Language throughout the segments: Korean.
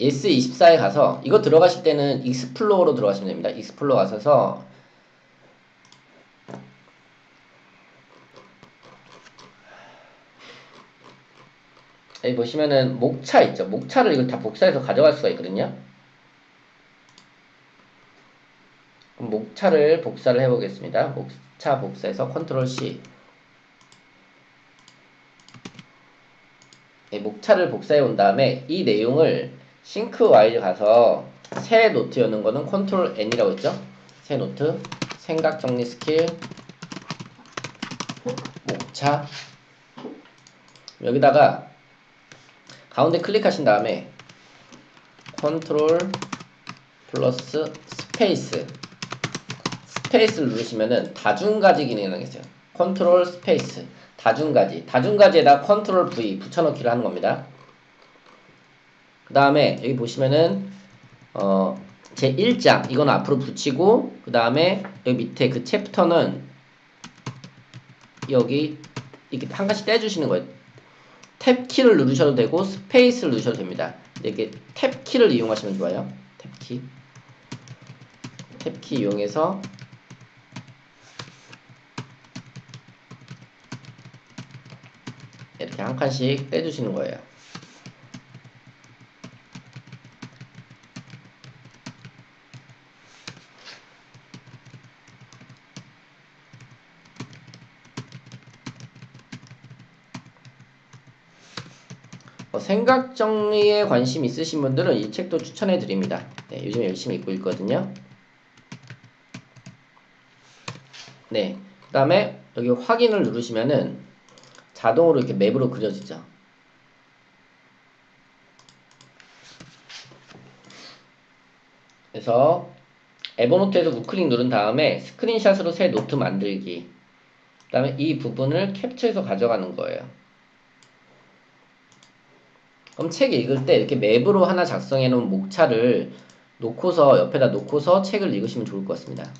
S24에 가서 이거 들어가실 때는 익스플로어로 들어가시면 됩니다. 익스플로어 가셔서 여기 보시면은 목차 있죠. 목차를 이걸 다 복사해서 가져갈 수가 있거든요. 그럼 목차를 복사를 해보겠습니다. 목차 복사해서 컨트롤 C. 네, 목차를 복사해 온 다음에 이 내용을 싱크 와이를 가서 새 노트 여는 거는 컨트롤 N이라고 했죠. 새 노트 생각 정리 스킬 목차 여기다가 가운데 클릭하신 다음에 컨트롤 플러스 스페이스 스페이스를 누르시면은 다중가지 기능이 나겠어요. 컨트롤 스페이스 다중가지 다중가지에다 컨트롤 V 붙여넣기를 하는 겁니다. 그 다음에 여기 보시면은 어, 제 1장 이건 앞으로 붙이고 그 다음에 여기 밑에 그 챕터는 여기 이렇게 한 가지 떼주시는 거예요. 탭 키를 누르셔도 되고 스페이스를 누르셔도 됩니다. 이렇게 탭 키를 이용하시면 좋아요. 탭 키. 탭키 이용해서 이렇게 한 칸씩 떼주시는 거예요. 어, 생각 정리에 관심 있으신 분들은 이 책도 추천해 드립니다. 네, 요즘 열심히 읽고 있거든요. 네, 그 다음에 여기 확인을 누르시면은 자동으로 이렇게 맵으로 그려지죠. 그래서 에버노트에서 우클릭 누른 다음에 스크린샷으로 새 노트 만들기 그 다음에 이 부분을 캡처해서 가져가는 거예요. 그럼 책 읽을 때 이렇게 맵으로 하나 작성해 놓은 목차를 놓고서 옆에다 놓고서 책을 읽으시면 좋을 것 같습니다.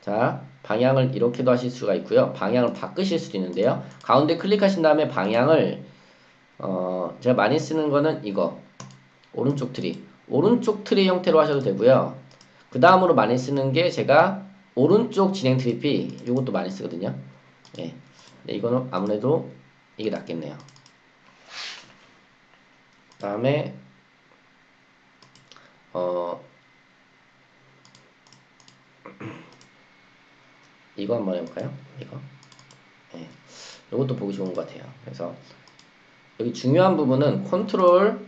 자, 방향을 이렇게도 하실 수가 있고요. 방향을 바꾸실 수도 있는데요. 가운데 클릭하신 다음에 방향을 어, 제가 많이 쓰는 거는 이거 오른쪽 트리 오른쪽 트리 형태로 하셔도 되고요. 그 다음으로 많이 쓰는 게 제가 오른쪽 진행 트리피 이것도 많이 쓰거든요. 예. 네, 이거는 아무래도 이게 낫겠네요. 그 다음에 어 이거 한번 해볼까요? 이거 네. 이것도 보기 좋은 것 같아요. 그래서 여기 중요한 부분은 컨트롤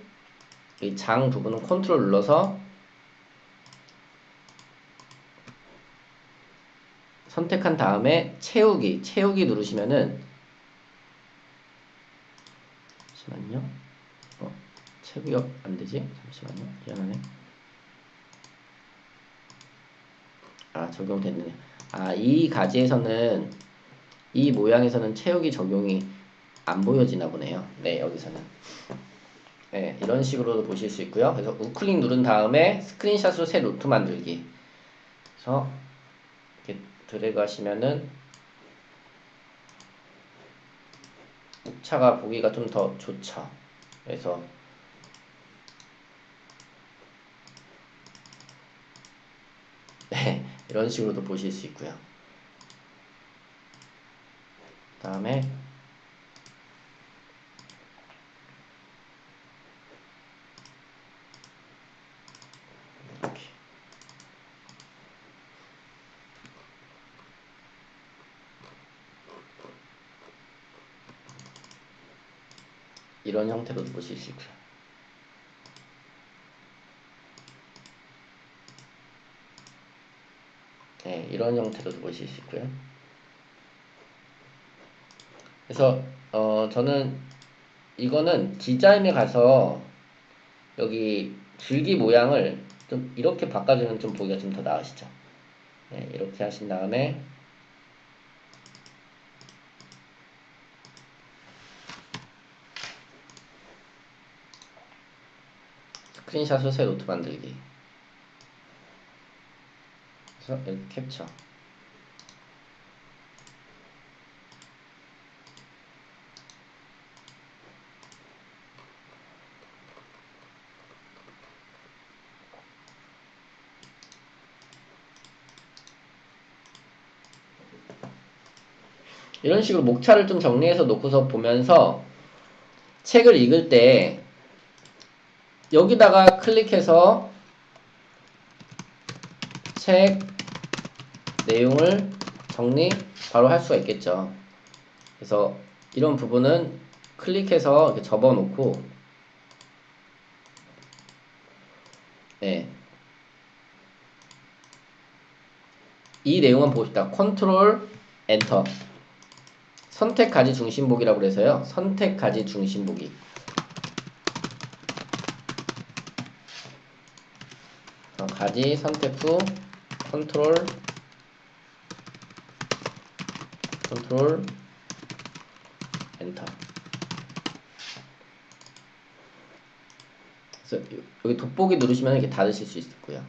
이 장 부분은 컨트롤 눌러서 선택한 다음에 채우기 채우기 누르시면은 잠시만요. 어, 채우기가 안 되지? 잠시만요. 미안하네. 아 적용됐네. 아 이 가지에서는 이 모양에서는 채우기 적용이 안 보여지나 보네요. 네 여기서는. 네, 이런 식으로도 보실 수 있고요. 그래서 우클릭 누른 다음에 스크린샷으로 새 노트 만들기. 그래서 드래그 하시면은 차가 보기가 좀 더 좋죠. 그래서 네, 이런 식으로도 보실 수 있고요. 다음에 이런 형태로도 보실 수 있고요. 네, 이런 형태로도 보실 수 있고요. 그래서 어, 저는 이거는 디자인에 가서 여기 줄기 모양을 좀 이렇게 바꿔주면 좀 보기가 좀 더 나으시죠. 네, 이렇게 하신 다음에 스크린샷으로 새 노트 만들기. 그래서 여기 캡처. 이런 식으로 목차를 좀 정리해서 놓고서 보면서 책을 읽을 때 여기다가 클릭해서 책 내용을 정리 바로 할 수가 있겠죠. 그래서 이런 부분은 클릭해서 이렇게 접어 놓고 네. 이 내용은 보고 싶다. 컨트롤 엔터. 선택 가지 중심 보기라고 그래서요. 선택 가지 중심 보기. 어, 가지 선택 후 컨트롤 컨트롤 엔터. 그래서 여기 돋보기 누르시면 이렇게 닫으실 수 있고요.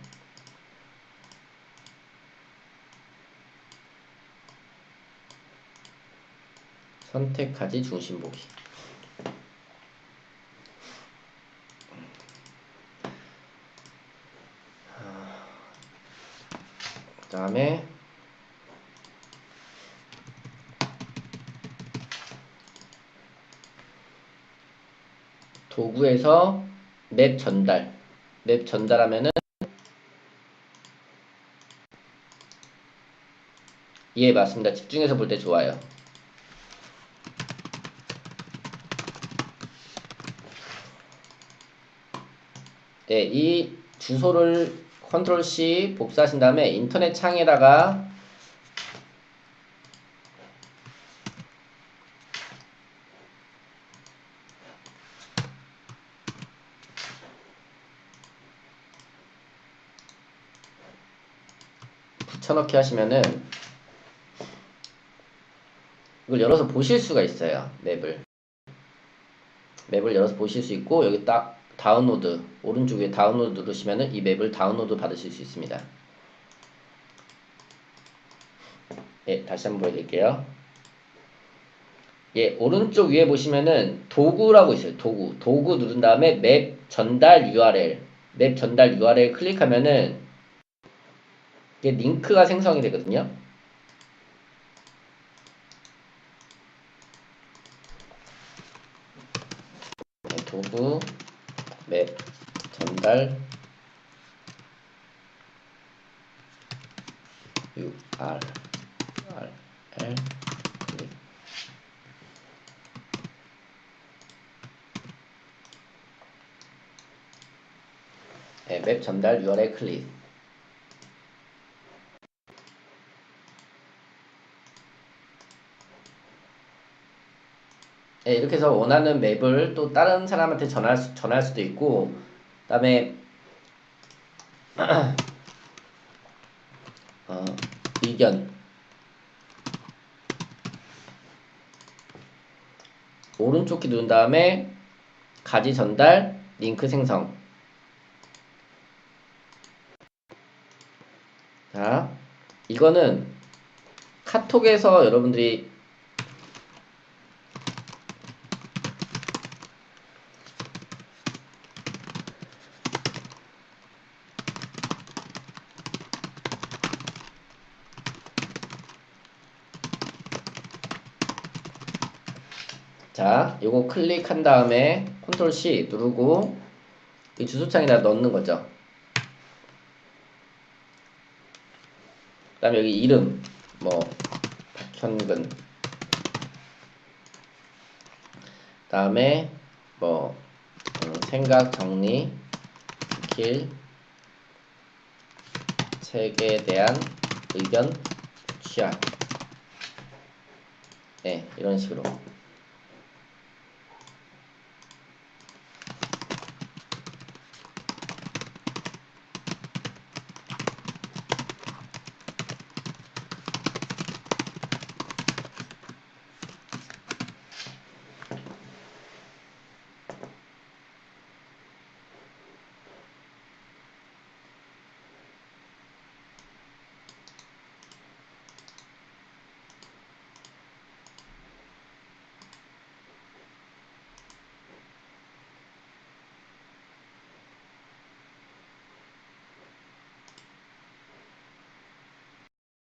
선택하지 중심 보기. 그 다음에 도구에서 맵 전달. 맵 전달하면은 예, 맞습니다. 집중해서 볼 때 좋아요. 네, 이 주소를 컨트롤 C 복사하신 다음에 인터넷 창에다가 붙여넣기 하시면은 이걸 열어서 보실 수가 있어요. 맵을. 맵을 열어서 보실 수 있고 여기 딱 다운로드 오른쪽 위에 다운로드 누르시면은 이 맵을 다운로드 받으실 수 있습니다. 예, 다시 한번 보여드릴게요. 예, 오른쪽 위에 보시면은 도구라고 있어요. 도구. 도구 누른 다음에 맵 전달 URL. 맵 전달 URL 클릭하면은 이게 링크가 생성이 되거든요. 네, 도구 맵 전달. URL 클릭 네, 맵 전달 URL 클릭 네, 이렇게 해서 원하는 맵을 또 다른 사람한테 전할, 수, 전할 수도 있고 그 다음에 어, 의견. 오른쪽 키 누른 다음에 가지 전달 링크 생성. 자 이거는 카톡에서 여러분들이 자, 요거 클릭한 다음에 컨트롤 C 누르고 이 주소창에다 넣는 거죠. 그 다음에 여기 이름 뭐 박현근. 다음에 뭐 음, 생각 정리 길 책에 대한 의견 취약 네 이런 식으로